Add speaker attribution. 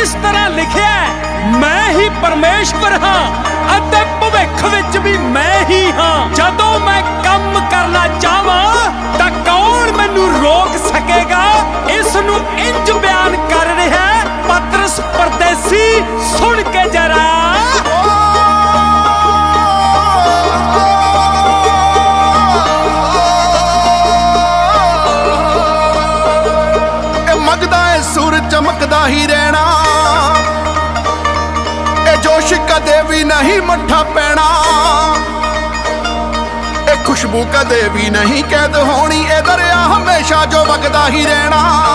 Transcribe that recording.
Speaker 1: ਇਸ ਤਰ੍ਹਾਂ ਲਿਖਿਆ ਮੈਂ ਹੀ ਪਰਮੇਸ਼ਵਰ ਹਾਂ ਅਤੇ ਭਵਿੱਖ ਵਿੱਚ ਵੀ ਮੈਂ ਹੀ ਹਾਂ। ਜਦੋਂ ਮੈਂ ਕੰਮ ਕਰਨਾ ਚਾਹਾਂ ਤਾਂ ਕੌਣ ਮੈਨੂੰ ਰੋਕ ਸਕੇਗਾ? ਇਸ ਨੂੰ ਇੰਜ ਬਿਆਨ ਕਰ ਰਿਹਾ ਹੈ, ਪਤਰਸ ਪਰਦੇਸੀ, ਸੁਣ ਕੇ ਜਰਾ।
Speaker 2: ਮਗਦਾ ਏ ਸੂਰ ਚਮਕਦਾ ਹੀ ਰਹਿਣਾ। ਇਹ ਕਦੇ ਵੀ ਨਹੀਂ ਮੱਠਾ ਪੈਣਾ। ਇਹ ਖੁਸ਼ਬੂ ਕਦੇ ਵੀ ਨਹੀਂ ਕੈਦ ਹੋਣੀ। ਇਹ ਦਰਿਆ ਹਮੇਸ਼ਾ ਜੋ ਵਗਦਾ ਹੀ ਰਹਿਣਾ।